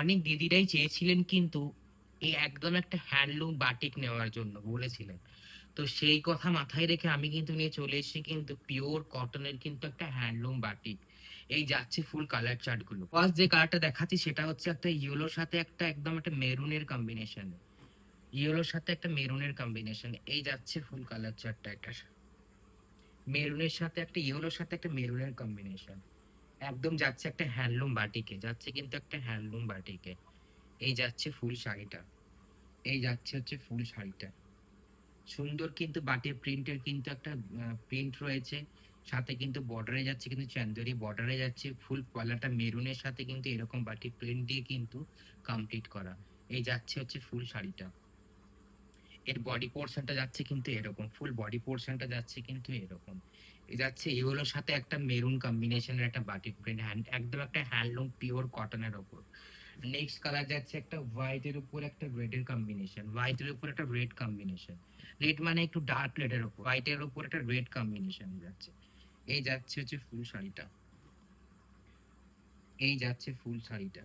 অনেক দিদিরাই চেয়েছিলেন কিন্তু এই একদম একটা হ্যান্ডলুম বাটিক নেওয়ার জন্য বলেছিলেন। তো সেই কথা মাথায় রেখে আমি কিন্তু নিয়ে চলে এসেছি কিন্তু পিওর কটনের কিন্তু একটা হ্যান্ডলুম বাটিক। এই যাচ্ছে ফুল কালার চার্টগুলো ফার্স্ট যে কালারটা দেখাচ্ছি সেটা হচ্ছে একটা ইয়েলোর সাথে একটা একদম একটা মেরুনের কম্বিনেশন ইয়েলোর সাথে একটা মেরুনের কম্বিনেশন এই যাচ্ছে ফুল কালার চার্টটা এটা মেরুনের সাথে একটা ইয়েলোর সাথে একটা মেরুনের কম্বিনেশন একদম যাচ্ছে একটা হ্যান্ডলুম বাটিকে, যাচ্ছে কিন্তু একটা হ্যান্ডলুম বাটিকে। এই যাচ্ছে ফুল শাড়িটা। এই যাচ্ছে হচ্ছে ফুল শাড়িটা। সুন্দর কিন্তু বাটির প্রিন্টের কিন্তু একটা প্রিন্ট রয়েছে। সাথে কিন্তু বর্ডারে যাচ্ছে কিন্তু চান্দরি বর্ডারে যাচ্ছে ফুল পলাটা মেরুনের সাথে কিন্তু এরকম বাটি প্রিন্ট দিয়ে কিন্তু কমপ্লিট করা। এই যাচ্ছে হচ্ছে ফুল শাড়িটা। এর বডি পোর্শনটা যাচ্ছে কিন্তু এরকম, ফুল বডি পোর্শনটা যাচ্ছে কিন্তু এরকম। যাচ্ছে এগুলোর সাথে একটা মেরুন কম্বিনেশনের একটা বাটিক প্রিন্ট হ্যান্ড একদম একটা হ্যান্ডলুম পিওর কটনের ওপর। নেক্সট কালার যাচ্ছে একটা হোয়াইটের উপর একটা রেডের কম্বিনেশন হোয়াইটের উপর একটা রেড কম্বিনেশন রেড মানে একটু ডার্ক রেডের উপর হোয়াইটের উপর একটা রেড কম্বিনেশন যাচ্ছে। এই যাচ্ছে হচ্ছে ফুল শাড়িটা। এই যাচ্ছে ফুল শাড়িটা।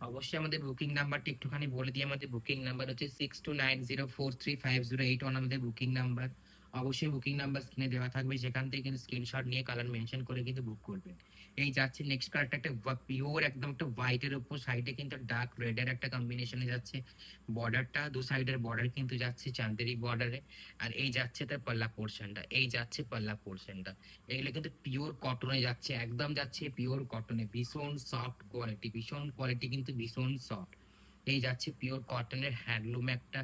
অবশ্যই আমাদের বুকিং নাম্বারটা একটুখানি বলে দিই, আমাদের বুকিং নাম্বার হচ্ছে six two nine zero four three five zero eight one আমাদের বুকিং নাম্বার অবশ্যই বুকিং নাম্বার স্ক্রিনে দেওয়া থাকবে। সেখান থেকে কিন্তু স্ক্রিনশট নিয়ে কালার মেনশন করে কিন্তু বুক করবেন এই যাচ্ছে নেক্সট কালারটা একটা পিওর একদম একটা হোয়াইটের উপর। সাইডে কিন্তু ডার্ক রেডের একটা কম্বিনেশনে যাচ্ছে। বর্ডারটা দু সাইডের বর্ডার কিন্তু যাচ্ছে চান্দেরি বর্ডারে আর এই যাচ্ছে তার পাল্লা পোর্শনটা এই যাচ্ছে পাল্লা পোর্শনটা এগুলো কিন্তু পিওর কটনে যাচ্ছে। একদম যাচ্ছে পিওর কটনে ভীষণ সফট কোয়ালিটি ভীষণ কোয়ালিটি কিন্তু ভীষণ সফট এই যাচ্ছে পিওর কটনের হ্যান্ডলুম একটা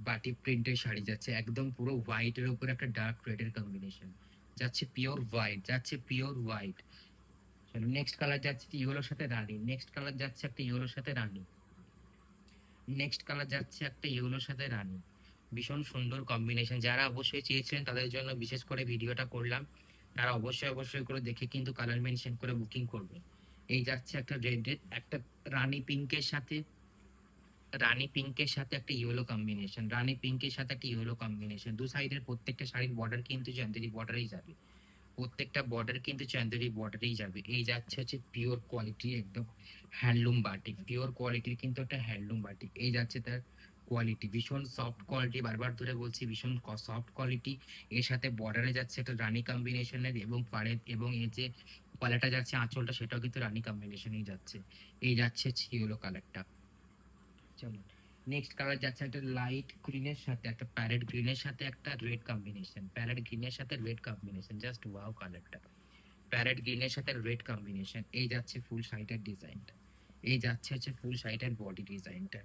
বাটি প্রিন্টের শাড়ি যাচ্ছে, একদম পুরো হোয়াইটের উপর একটা ডার্ক রেডের কম্বিনেশন যাচ্ছে পিওর হোয়াইট যাচ্ছে পিওর হোয়াইট চলো নেক্সট কালার যাচ্ছে ইয়েলোর সাথে রানী নেক্সট কালার যাচ্ছে একটা ইয়েলোর সাথে রানী। নেক্সট কালার যাচ্ছে একটা ইয়েলোর সাথে রানী। ভীষণ সুন্দর কম্বিনেশন যারা অবশ্যই চেয়েছিলেন তাদের জন্য বিশেষ করে ভিডিওটা করলাম। তারা অবশ্যই অবশ্যই করে দেখে কিন্তু কালার মেনশন করে বুকিং করবে। এই যাচ্ছে একটা রেড একটা রানী পিঙ্কের সাথে রানী পিঙ্কের সাথে একটা ইয়েলো কম্বিনেশন রানী পিঙ্কের সাথে একটা ইয়েলো কম্বিনেশন দু সাইডের প্রত্যেকটা শাড়ির বর্ডার কিন্তু চান্দেরি বর্ডারেই যাবে। প্রত্যেকটা বর্ডার কিন্তু চান্দেরি বর্ডারেই যাবে। এই যাচ্ছে হচ্ছে পিওর কোয়ালিটি একদম হ্যান্ডলুম বাটিক পিওর কোয়ালিটির কিন্তু একটা হ্যান্ডলুম বাটিক এই যাচ্ছে তার কোয়ালিটি ভীষণ সফট কোয়ালিটি বারবার ধরে বলছি ভীষণ সফট কোয়ালিটি এর সাথে বর্ডারে যাচ্ছে একটা রানী কম্বিনেশনের এবং পাড়ে, এবং এই যে পালাটা যাচ্ছে আঁচলটা, সেটাও কিন্তু রানী কম্বিনেশনেই যাচ্ছে। এই যাচ্ছে হচ্ছে ইয়েলো কালারটা চলো নেক্সট কালার যাচ্ছে একটা লাইট গ্রিনের সাথে, একটা প্যারেট গ্রিনের সাথে, একটা রেড কম্বিনেশন প্যারেট গ্রিনের সাথে রেড কম্বিনেশন জাস্ট ওয়াও কালারটা প্যারেট গ্রিনের সাথে রেড কম্বিনেশন এই যাচ্ছে ফুল শাড়িটার ডিজাইনটা এই যাচ্ছে হচ্ছে ফুল শাড়িটার বডি ডিজাইনটা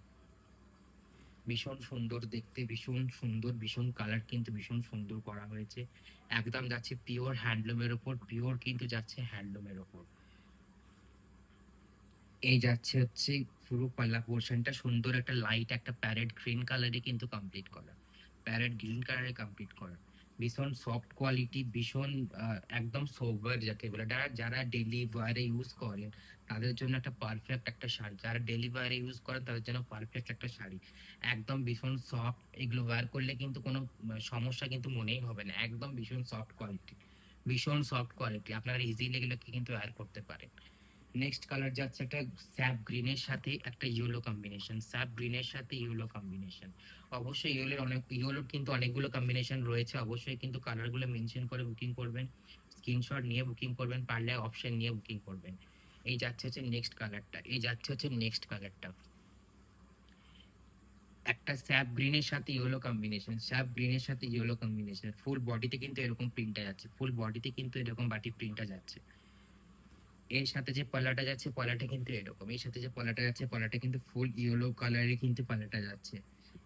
ভীষণ সুন্দর দেখতে, ভীষণ সুন্দর, ভীষণ কালার কিন্তু ভীষণ সুন্দর করা হয়েছে। একদম যাচ্ছে পিওর হ্যান্ডলুমের ওপর পিওর কিন্তু যাচ্ছে হ্যান্ডলুমের ওপর এই যাচ্ছে হচ্ছে পুরো পাল্লা পোর্শনটা সুন্দর একটা লাইট একটা প্যারেট গ্রিন কালারে কিন্তু কমপ্লিট করা। প্যারেট গ্রিন কালারে কমপ্লিট করা। ভীষণ সফট কোয়ালিটি ভীষণ একদম সোবার যাকে বলে। যারা যারা ডেলি ওয়ারে ইউজ করেন, তাদের জন্য একটা পারফেক্ট একটা শাড়ি। যারা ডেলি ওয়ারে ইউজ করেন, তাদের জন্য পারফেক্ট একটা শাড়ি। একদম ভীষণ সফট এগুলো ওয়্যার করলে কিন্তু কোনো সমস্যা কিন্তু মনেই হবে না। একদম ভীষণ সফট কোয়ালিটি ভীষণ সফট কোয়ালিটি আপনারা ইজিলি এগুলোকে কিন্তু ওয়্যার করতে পারেন। নেক্সট কালার যাচ্ছে একটা স্যাপ গ্রিনের সাথে একটা ইয়েলো কম্বিনেশন স্যাপ গ্রিনের সাথে ইয়েলো কম্বিনেশন অবশ্যই ইয়েলোর অনেক ইয়েলোর কিন্তু অনেকগুলো কম্বিনেশন রয়েছে, অবশ্যই কিন্তু কালারগুলো মেনশন করে বুকিং করবেন স্ক্রিনশট নিয়ে বুকিং করবেন, পারলে অপশন নিয়ে বুকিং করবেন। এই যাচ্ছে হচ্ছে নেক্সট কালারটা এই যাচ্ছে হচ্ছে নেক্সট কালারটা একটা স্যাপ গ্রিনের সাথে ইয়েলো কম্বিনেশন স্যাপ গ্রিনের সাথে ইয়েলো কম্বিনেশন ফুল বডিতে কিন্তু এরকম প্রিন্টটা যাচ্ছে ফুল বডিতে কিন্তু এরকম বাটি প্রিন্টটা যাচ্ছে। এর সাথে যে পলাটা যাচ্ছে, পলাটা কিন্তু এরকম। এর সাথে যে পলাটা যাচ্ছে, পলাটা কিন্তু ফুল ইয়েলো কালারে কিন্তু পলাটা যাচ্ছে।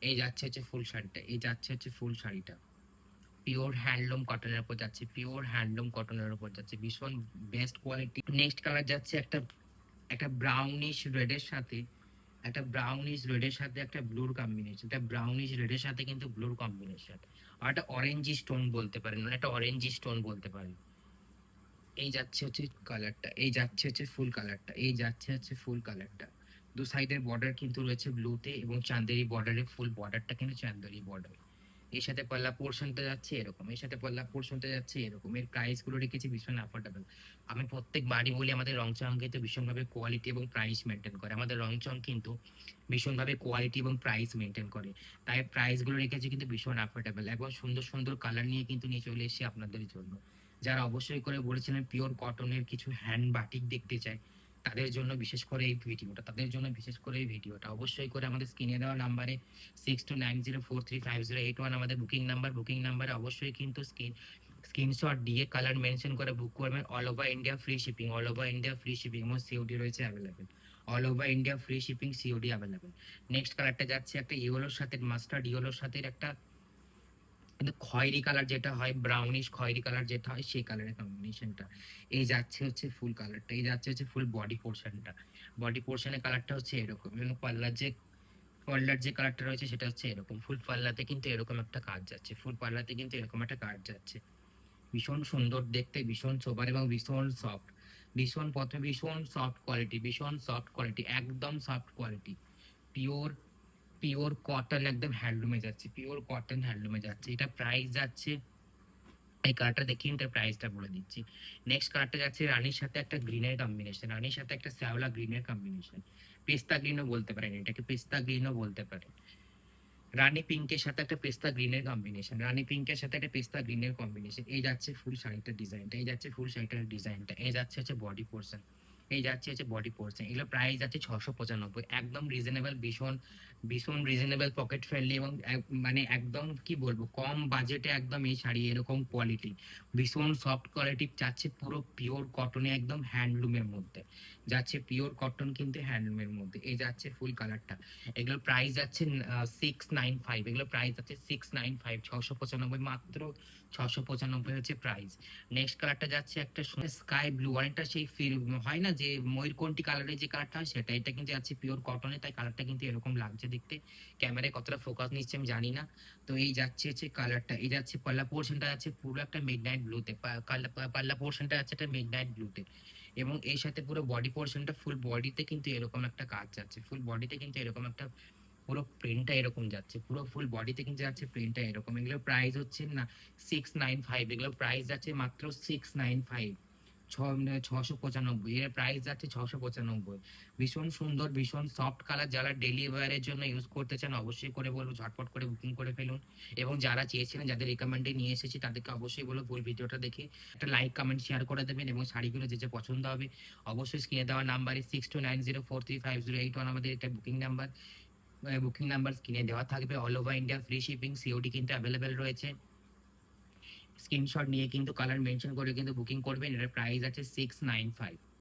এই যাচ্ছে হচ্ছে ফুল শাড়িটা, এই যাচ্ছে হচ্ছে ফুল শাড়িটা। পিওর হ্যান্ডলুম কটনের উপর যাচ্ছে পিওর হ্যান্ডলুম কটনের উপর যাচ্ছে। ভীষণ বেস্ট কোয়ালিটি নেক্সট কালার যাচ্ছে একটা একটা ব্রাউনিশ রেডের সাথে, একটা ব্রাউনিশ রেডের সাথে একটা ব্লুর কম্বিনেশন একটা ব্রাউনিশ রেডের সাথে কিন্তু ব্লুর কম্বিনেশন আর একটা অরেঞ্জি স্টোন বলতে পারেন, একটা অরেঞ্জি স্টোন বলতে পারেন। এই যাচ্ছে হচ্ছে কালারটা এই যাচ্ছে হচ্ছে ফুল কালারটা এই যাচ্ছে হচ্ছে ফুল কালারটা দু সাইডের বর্ডার কিন্তু রয়েছে ব্লুতে এবং চান্দেরি বর্ডারে ফুল বর্ডারটা কিন্তু চান্দেরি বর্ডার এর সাথে পাল্লা পোর্শনটা যাচ্ছে এরকম, এর সাথে পাল্লা পোর্শনটা যাচ্ছে এরকম। এর প্রাইসগুলো রেখেছি ভীষণ অ্যাফোর্ডেবল আমি প্রত্যেকবারই বলি আমাদের রংচং কিন্তু ভীষণভাবে কোয়ালিটি এবং প্রাইস মেনটেন করে। আমাদের রং রংচং কিন্তু ভীষণভাবে কোয়ালিটি এবং প্রাইস মেনটেন করে। তাই প্রাইসগুলো রেখেছি কিন্তু ভীষণ অ্যাফোর্ডেবল এবং সুন্দর সুন্দর কালার নিয়ে কিন্তু নিয়ে চলে এসেছি আপনাদের জন্য। যারা অবশ্যই করে বলেছিলেন পিওর কটনের কিছু হ্যান্ড বাটিক দেখতে চায় তাদের জন্য বিশেষ করে এই ভিডিওটা তাদের জন্য বিশেষ করে এই ভিডিওটা অবশ্যই করে আমাদের স্ক্রিনে দেওয়া নাম্বারে six two nine zero four three five zero eight one আমাদের বুকিং নাম্বার বুকিং নাম্বারে অবশ্যই কিন্তু স্ক্রিন স্ক্রিনশট দিয়ে কালার মেনশন করে বুক করবেন all over India free shipping all over India free shipping এবং সিওডি রয়েছে available all over India free shipping COD available next কালারটা যাচ্ছে একটা ইয়েলোর সাথে মাস্টার্ড ইয়েলোর সাথে একটা কিন্তু খয়েরি কালার যেটা হয় ব্রাউনিশ খয়েরি কালার যেটা হয়, সেই কালারের কম্বিনেশনটা এই যাচ্ছে হচ্ছে ফুল কালারটা এই যাচ্ছে হচ্ছে ফুল বডি পোর্শনটা বডি পোর্শনের কালারটা হচ্ছে এরকম এবং পাল্লার যে পাল্লার যে কালারটা রয়েছে সেটা হচ্ছে এরকম। ফুল পাল্লাতে কিন্তু এরকম একটা কাজ যাচ্ছে ফুল পাল্লাতে কিন্তু এরকম একটা কাজ যাচ্ছে। ভীষণ সুন্দর দেখতে, ভীষণ সোবার এবং ভীষণ সফট ভীষণ প্রথমে ভীষণ সফট কোয়ালিটি ভীষণ সফট কোয়ালিটি একদম soft quality pure pure cotton একদম হ্যান্ডলুমে যাচ্ছে পিওর কটন হ্যান্ডলুমে যাচ্ছে। এটা প্রাইস যাচ্ছে, এই কালারটা দেখি এটা প্রাইসটা বলে দিচ্ছি। নেক্সট কালারটা যাচ্ছে রানীর সাথে একটা গ্রিনের কম্বিনেশন রানীর সাথে একটা শ্যাওলা গ্রিনের কম্বিনেশন পেস্তা গ্রিনও বলতে পারেন, এটাকে পেস্তা গ্রিনও বলতে পারেন। রানী পিঙ্কের সাথে একটা পেস্তা গ্রিনের কম্বিনেশন রানী পিঙ্কের সাথে একটা পেস্তা গ্রিনের কম্বিনেশন এই যাচ্ছে ফুল শাড়িটার ডিজাইনটা এই যাচ্ছে ফুল শাড়িটার ডিজাইনটা এই যাচ্ছে হচ্ছে বডি পোর্শন এই যাচ্ছে হচ্ছে বডি পোর্শন এগুলো প্রাইস যাচ্ছে ছশো পঁচানব্বই। একদম রিজনেবল ভীষণ ভীষণ রিজনেবল পকেট ফ্রেন্ডলি এবং মানে একদম কি বলব, কম বাজেটে একদম এই শাড়ি, এরকম কোয়ালিটি ভীষণ সফট কোয়ালিটি চাচ্ছে পুরো পিওর কটনে একদম হ্যান্ডলুমের মধ্যে। যাচ্ছে পিওর কটন কিন্তু হ্যান্ডলুমের মধ্যে। এই যাচ্ছে ফুল কালারটা এগুলোর প্রাইস যাচ্ছে সিক্স নাইন ফাইভ এগুলোর প্রাইস যাচ্ছে সিক্স নাইন ফাইভ ছশো পঁচানব্বই মাত্র ছশো পঁচানব্বই হচ্ছে প্রাইস নেক্সট কালারটা যাচ্ছে একটা স্কাই ব্লু অনেকটা সেই ফিল হয় না যে ময়ূরকণ্ঠী কালারের যে কালারটা হয় সেটা এটা কিন্তু যাচ্ছে পিওর কটনে তাই কালারটা কিন্তু এরকম লাগছে দেখতে। ক্যামেরায় কতটা ফোকাস নিচ্ছে আমি জানি না। তো এই যাচ্ছে হচ্ছে কালারটা এই যাচ্ছে পাল্লা পোর্শনটা যাচ্ছে পুরো একটা মিড নাইট ব্লুতে পাল্লা পোর্শনটা যাচ্ছে একটা মিড নাইট ব্লুতে এবং এর সাথে পুরো বডি পোর্শনটা ফুল বডিতে কিন্তু এরকম একটা কাজ যাচ্ছে। ফুল বডিতে কিন্তু এরকম একটা পুরো প্রিন্টটা এরকম যাচ্ছে। পুরো ফুল বডিতে কিন্তু যাচ্ছে প্রিন্টটা এরকম। এগুলো প্রাইস হচ্ছে না সিক্স নাইন ফাইভ এগুলো প্রাইস যাচ্ছে মাত্র সিক্স নাইন ফাইভ ছশো পঁচানব্বই। এর প্রাইস যাচ্ছে ছশো পঁচানব্বই। ভীষণ সুন্দর, ভীষণ সফট কালার যারা ডেলি ওয়ারের জন্য ইউজ করতে চান, অবশ্যই করে বলব ঝটপট করে বুকিং করে ফেলুন। এবং যারা চেয়েছিলেন, যাদের রিকমেন্ডে নিয়ে এসেছি, তাদেরকে অবশ্যই বলব ফুল ভিডিওটা দেখে একটা লাইক কমেন্ট শেয়ার করে দেবেন এবং শাড়িগুলো যে যে পছন্দ হবে, অবশ্যই স্ক্রিনে দেওয়া নাম্বারে six two nine zero four three five zero eight one আমাদের এটা বুকিং নাম্বার বুকিং নাম্বার স্ক্রিনে দেওয়া থাকবে। All over India free shipping COD কিন্তু অ্যাভেলেবেল রয়েছে। স্ক্রিনশট নিয়ে কিন্তু কালার মেনশন করে কিন্তু বুকিং করবেন। এটার প্রাইস আছে সিক্স নাইন ফাইভ